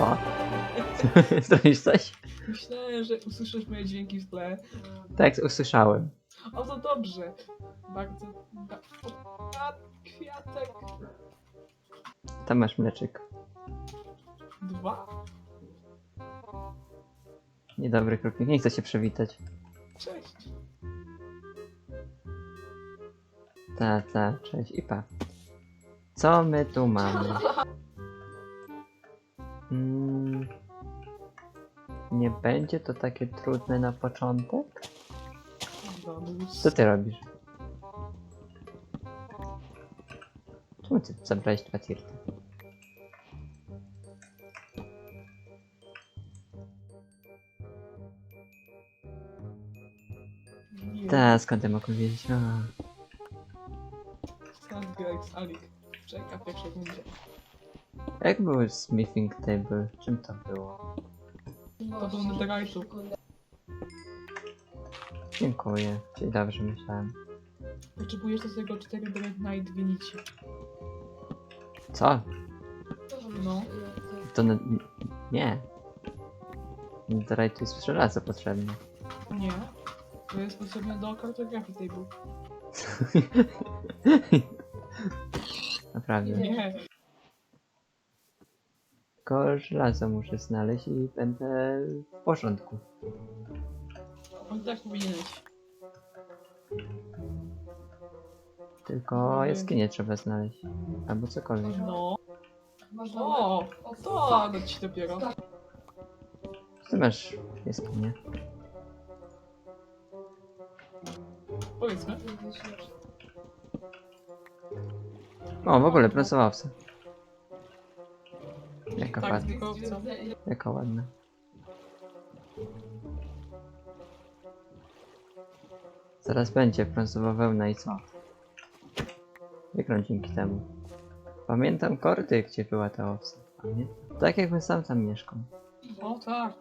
O. Zrobisz coś? Myślałem, że usłyszysz moje dźwięki w tle. Tak, usłyszałem. O, to dobrze. Bardzo... O, a, kwiatek. Tam masz mleczyk. Dwa? Niedobry krupnik, nie chce się przywitać. Cześć. Ta, ta, cześć i pa. Co my tu mamy? Mm, nie będzie to takie trudne na początek? Co ty robisz? Czemu ty zabrałeś dwa tirty? Ta, skąd ja mogłem wiedzieć? A, Skąd Grex Alik? Czeka w pierwszej rundzie. Jak był smithing table? Czym to było? To był Netherite'u. Dziękuję, czyli dobrze myślałem. Potrzebujesz do tego 4 drewna i dwie nici. Co? No. To ne- nie. Netherite to jest żelazo potrzebne. Nie. To jest potrzebne do kartografii table. Naprawdę. Nie. Tylko żelazo muszę znaleźć i będę w porządku. On tak powinieneś. Tylko jaskinię trzeba znaleźć. Albo cokolwiek. No. O, to no ci dopiero. Ty masz jaskinię. Powiedzmy. O, w ogóle pracowawca. Jaka Tak, ładna. tylko? Jaka ładna. Zaraz będzie brązowa wełna i co? Wygram dzięki temu. Pamiętam kordy, gdzie była ta owca. Pamiętam. Tak jakbym sam tam mieszkał. O tak.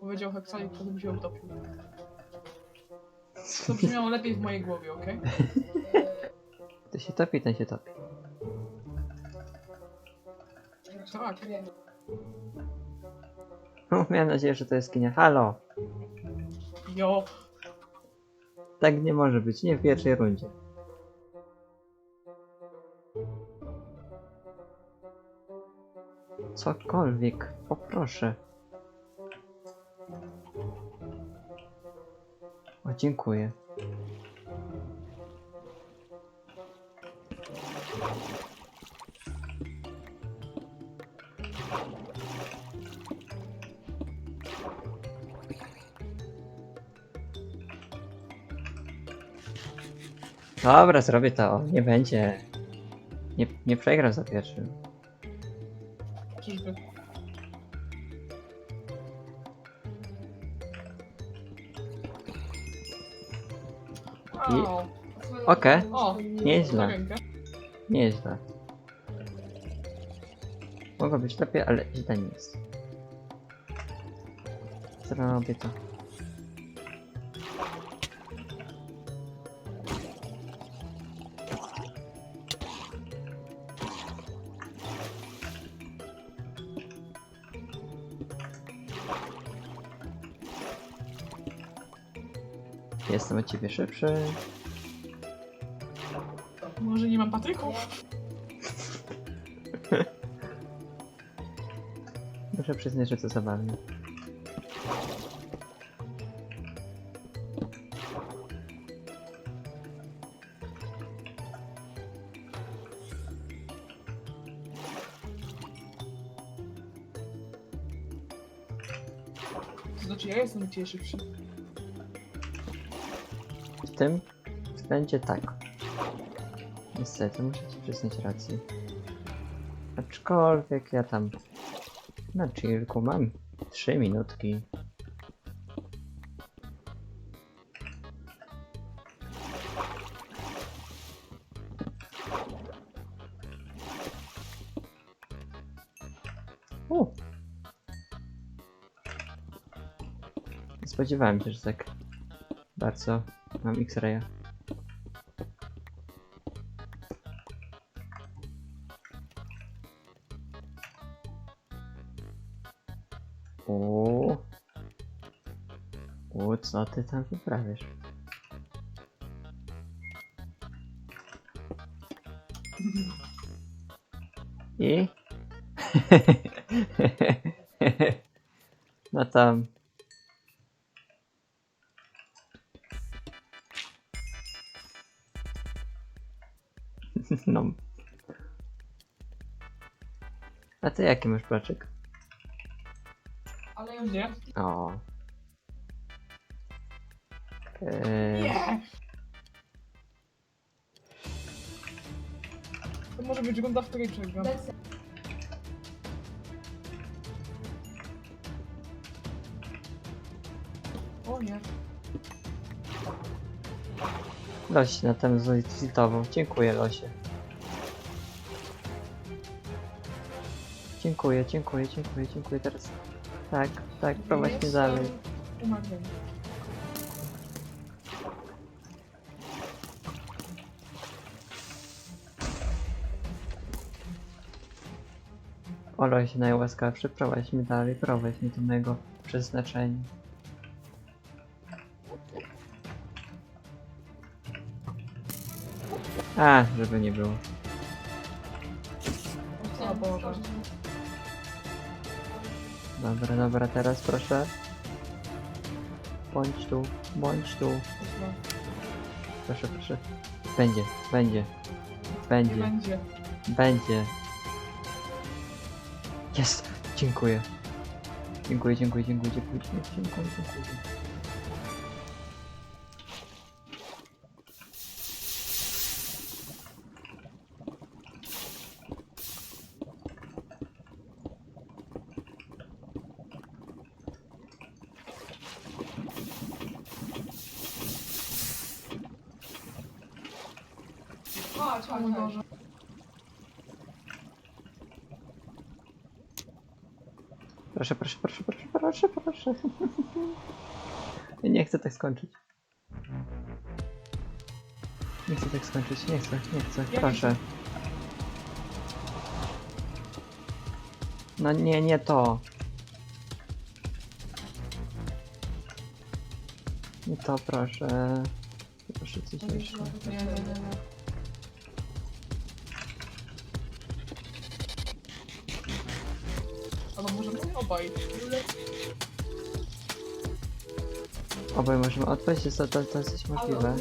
Powiedział Heksalik, to bym się utopił. To brzmiało lepiej w mojej głowie, okej? Kto się topi, ten się topi. Tak. O, miałem nadzieję, że to jest kinia. Halo! Jo. Tak nie może być, nie w pierwszej rundzie. Cokolwiek, poproszę. O, dziękuję. Dobra, zrobię to. Nie będzie. Nie, nie przegram za pierwszym. Czyżby. Au. Okej, O, Nieźle. rękę. nieźle. Mogło być lepiej, ale źle nie jest. Zrobię to. Jestem od ciebie szybszy. Może nie mam patyków? Muszę przyznać, że to zabawne. To znaczy ja jestem ciebie szybszy. Tym będzie tak. Niestety, muszę ci przyznać rację. Aczkolwiek ja tam na chillku mam 3 minutki. U. Spodziewałem się, że tak bardzo Mam X-Raya. O. O, co ty tam wyprawiasz? I? no tam No. A ty jaki masz placzek? Ale już nie. O. Eee, Nie! To może być runda, w której przegram. O nie. Loś na ten zlitował. Dziękuję, Losie. Dziękuję, dziękuję, dziękuję, dziękuję. Teraz. Tak, tak, prowadź mnie dalej. Umarłem. O, Losie najłaskawszy, prowadź mnie dalej, prowadź mnie do mojego przeznaczenia. A, żeby nie było. O Boże. Dobra, dobra, teraz proszę. Bądź tu, bądź tu. Proszę, proszę. Będzie, będzie. Nie Będzie, będzie. będzie. Jest! Dziękuję. Dziękuję, dziękuję, dziękuję, dziękuję, dziękuję, dziękuję, dziękuję. Chodź, o mój Boże. Proszę, proszę, proszę, proszę, Ja nie chcę tak skończyć. Nie chcę tak skończyć, nie chcę, nie chcę, nie proszę. No nie, nie to. Nie to, proszę. Proszę coś jeszcze. Ale może my obaj. Obaj możemy odpaść, to, to, to jest możliwe.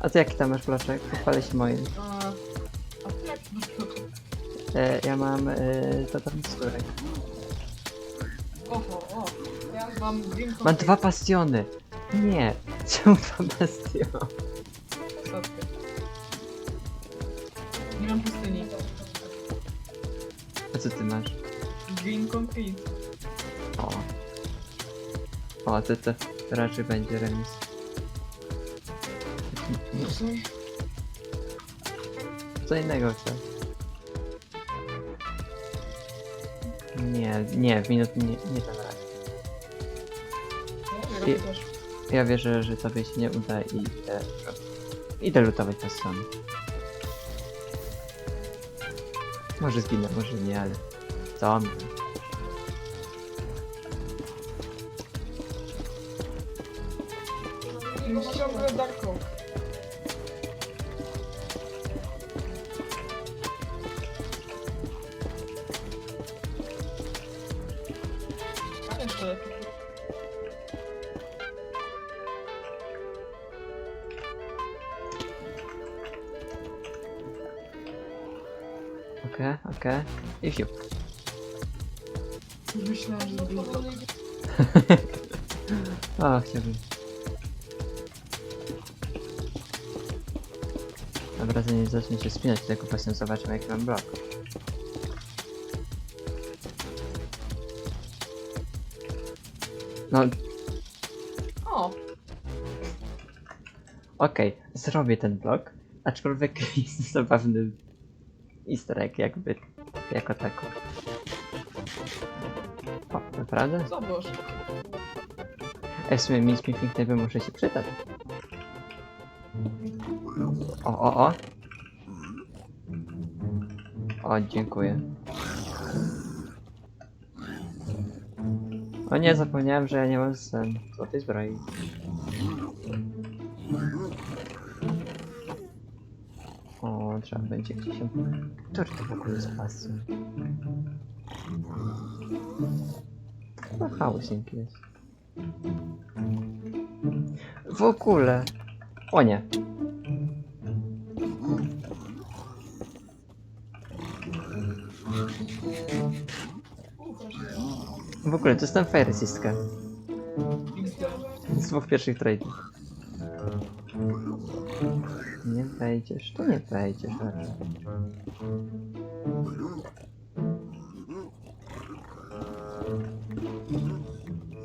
A ty jaki tam masz bloczek? Pochwalę się moim. E, ja mam e, totalny skórek. Oho, o. Ja mam Mam dwa bastiony! Nie! Czemu dwa bastiony? Nie mam pustyni. A co ty masz? Green concrete. O. O, to, raczej będzie remis. Co innego chcę. Nie, nie, w minut nie, nie dam rady. Ja I- też. Ja wierzę, że tobie się nie uda i idę, idę lutować bastiony. Może zginę, może nie, ale co mi? Okej, okej. I. Już myślałem, że zrobię to. O, chciałbym. Dobra, zanim zacznę się spinać, tylko właśnie zobaczmy jaki mam blok. No, O, okej, zrobię ten blok, aczkolwiek jest zabawny easter egg jakby, jako tako. O, naprawdę? zobacz. Ej, w sumie nic mi pięknego muszę się przydać. O, o, o. O, dziękuję. O nie, zapomniałem, że ja nie mam sen. Złotej zbroi. Trzeba będzie gdzieś. Który to w ogóle jest? No jest. W ogóle. O nie. W ogóle to jest ten. Z dwóch pierwszych tradeów. Wejdziesz, to nie wejdziesz raczej.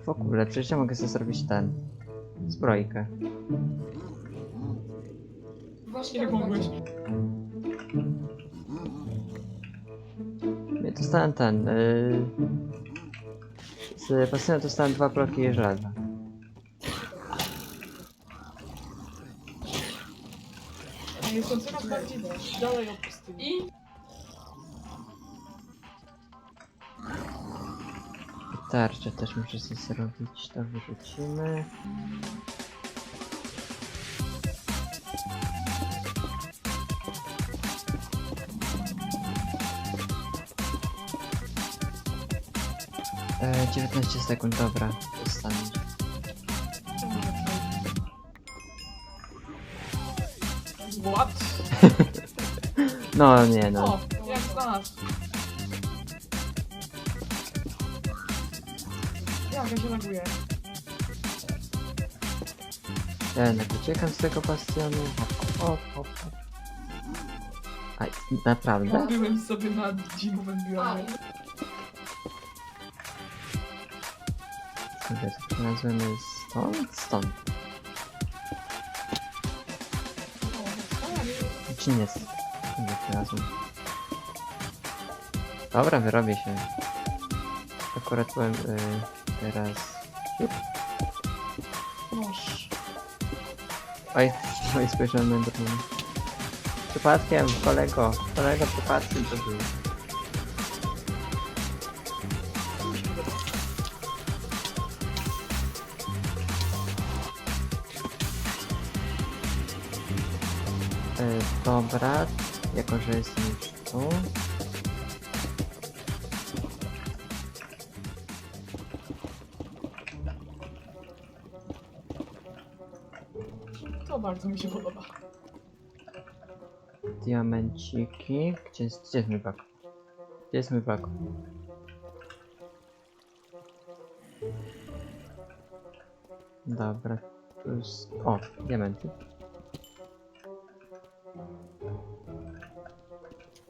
W ogóle, przecież ja mogę sobie zrobić ten. Zbrojkę. Właśnie jak mogłeś. Ja dostałem ten. Yy... Z pasyna dostałem dwa bloki żelaza. Jestem coraz bardziej dalej od. I Tarczę też muszę sobie zrobić, to wyrzucimy. E, 19 sekund, dobra, dostanę. What? No nie no. O, jak znasz? Jak ja się laguję? Ja jednak uciekam z tego bastionu. Hop, hop, hop, hop. Aj, naprawdę? Byłem sobie na zimowym biomie. Dobra, to znalazłem stąd? Stąd. Nie znalazłem. Dobra, wyrobię się. Akurat byłem y, teraz... Noż. Oj, oj, spojrzałem na Endermana. Przypadkiem, kolego, kolego, przypadkiem to był. Dobra, jako że jestem już tu. To bardzo mi się podoba. Diamenciki. Gdzie jest, gdzie jest mój bak? Gdzie jest mój bak? Dobra, tu jest... O, diamenty.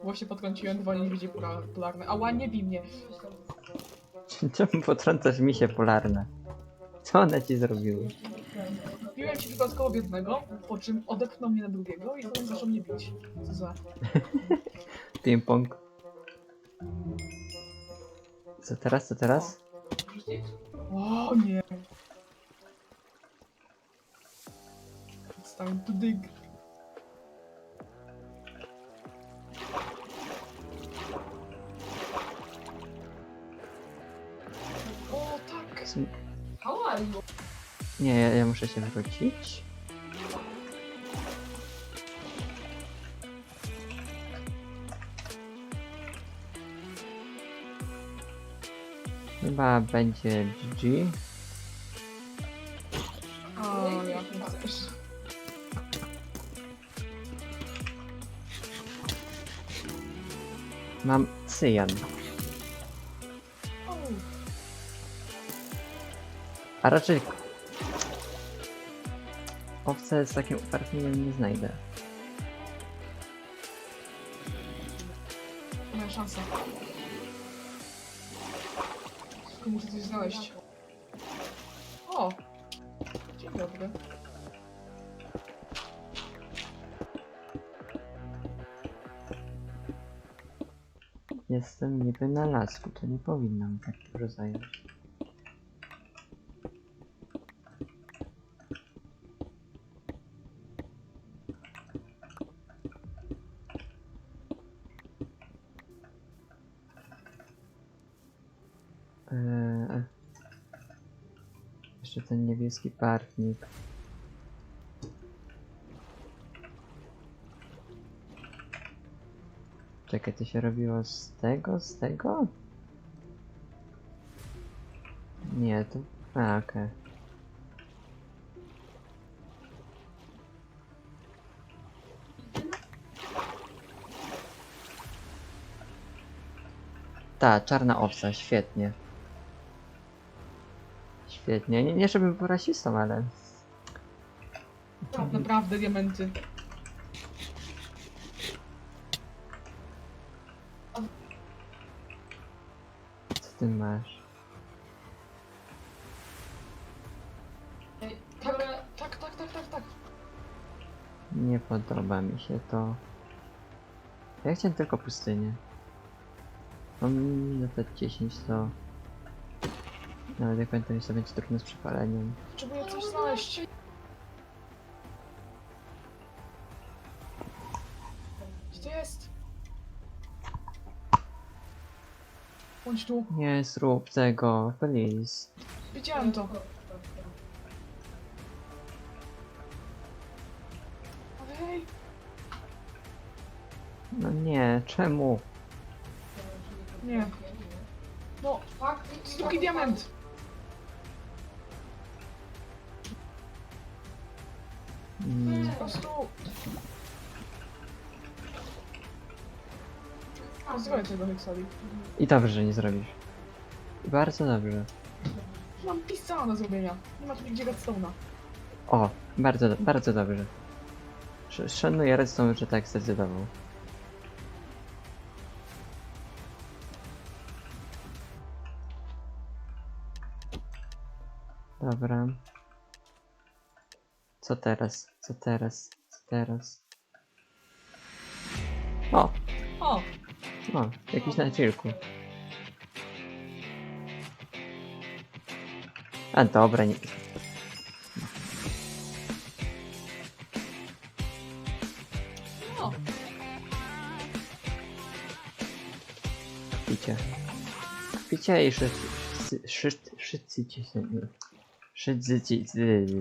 Właśnie podkręciłem dwa niedźwiedzie pola- polarne. Ała, nie bij mnie. Czemu potrącasz mi się polarne? Co one ci zrobiły? Biłem się przypadkowo w jednego, po czym odepchnął mnie na drugiego i potem zaczął mnie bić. Co za... Ping-pong. Co teraz, co teraz? O nie. It's time to dig. Nie, ja, ja muszę się wrócić. Chyba będzie GG. O. Mam cyjan. A raczej... Owce z takim upartnieniem nie znajdę. moja szansa. Tylko muszę coś znaleźć. O! Dzień dobry. Jestem niby na lasku, to nie powinno mi tak dużo zająć. Eee, Jeszcze ten niebieski barwnik. Czekaj, to się robiło z tego, z tego? Nie, to... A, okej. Ta, czarna owca, świetnie. Świetnie. Nie, nie żebym był rasistą, ale... Tak, naprawdę diamenty. Co ty masz? Tak, tak, tak, tak, tak, tak. Nie podoba mi się to. Ja chciałem tylko pustynię. Mam minutę 10 to... Nawet jak pamiętam, jeszcze będzie trudno z przypaleniem. Potrzebuję coś znaleźć. Gdzie to jest? Bądź tu. Nie zrób tego, please. Widziałem to. Ej, No nie, czemu? nie. No, drugi diament. Mm. Rozwijaj tego Hexali. I dobrze, że nie zrobisz. Bardzo dobrze. Mam pisała do zrobienia. Nie ma tu nigdzie redstone'a. O, bardzo, bardzo dobrze. Sz- Szanuję Redstone, że tak zdecydował. Dobra. Co teraz? Co teraz? Co teraz? O! O, O! Jakiś na chillku. A dobra, nie... no. Picie. Picie i szyc... szyc...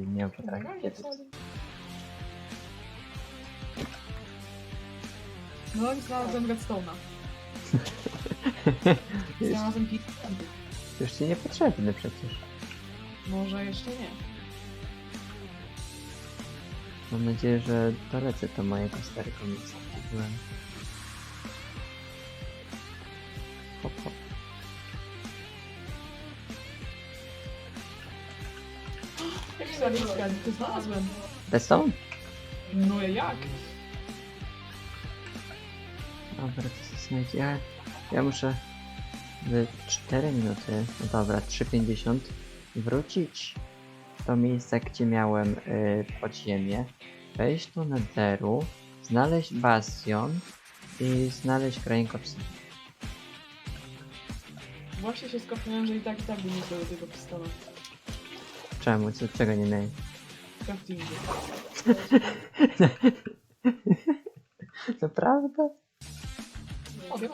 nie potrafię Dobra, kiedyś. Hexali. No i znalazłem redstone'a. Znalazłem kilka. już ci niepotrzebny przecież. Może jeszcze nie. Mam nadzieję, że dolecę do mojego starego miejsca, gdzie byłem. Hop, hop. Hexali, to znalazłem. Redstone? No jak? Dobra, to się znajdzie. Ja, ja muszę w 4 minuty, no dobra, 3.50 wrócić do miejsca, gdzie miałem y, podziemie, wejść do Netheru, znaleźć bastion i znaleźć krainkę obsydian. Właśnie się skapnąłem, że i tak i tak bym nie zdobył tego pistola. Czemu? Co, czego nie miałem? Craftingu. Naprawdę? O, wiem.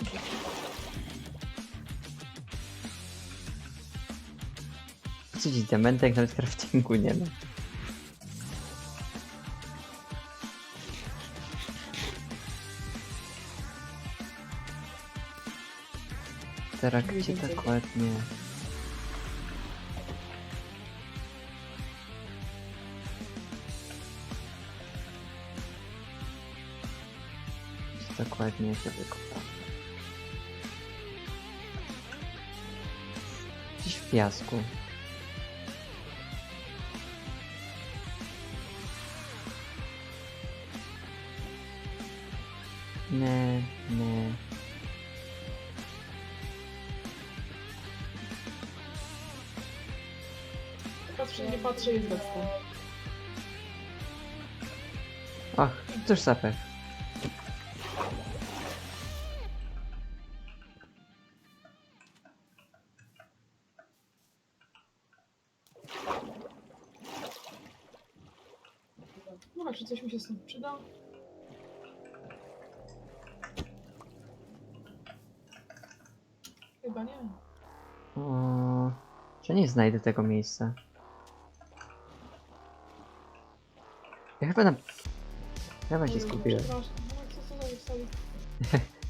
Co ci diamentek nawet craftingu nie ma? Teraz gdzie Więcej. dokładnie? Gdzie dokładnie się wykopałem? Piasku. Nie, nie. Patrzę, nie patrzę, redstone. Och, cóż za pech. uda. Chyba nie. Mm, czy nie znajdę tego miejsca? Ja chyba na... Chyba się skupiłem. Przepraszam, no, co sobie?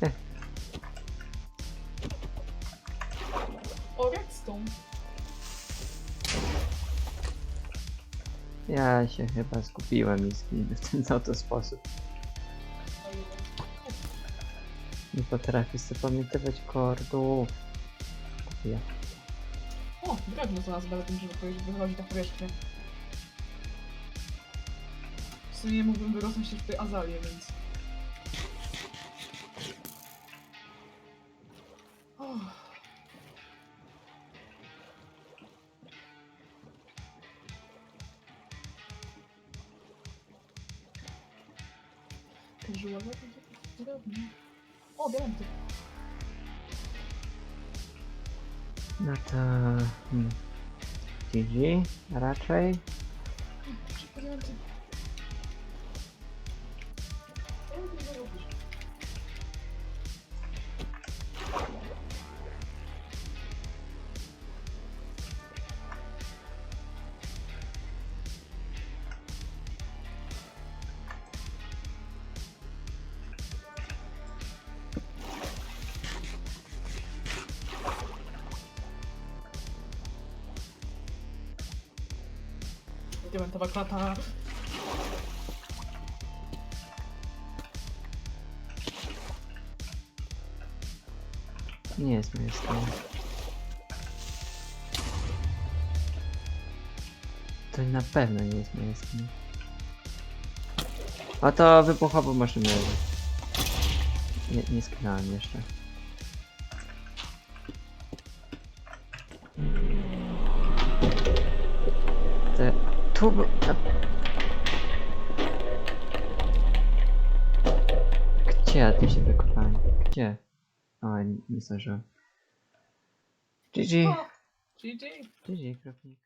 Ja się chyba skupiłem i zginę w ten oto sposób. Nie potrafię zapamiętywać kordów. Kupuję. O, drewno znalazł będę tym, żeby powiedzieć, wychodzi na powierzchnię. W sumie mógłbym wyrosnąć się w tej azalię, więc... Casualowe będzie drewno. O, diamenty. No to... Hmm. GG raczej. Szybko Klata. Nie jest moje stanie. To na pewno nie jest moje stanie. A to wybuchowo maszyny. Nie, nie skinąłem jeszcze. Te... Tu... by- a- Gdzie ja się wykopałem? Gdzie? O, nie, nie zdążyłem. GG. GG. GG, kropnik.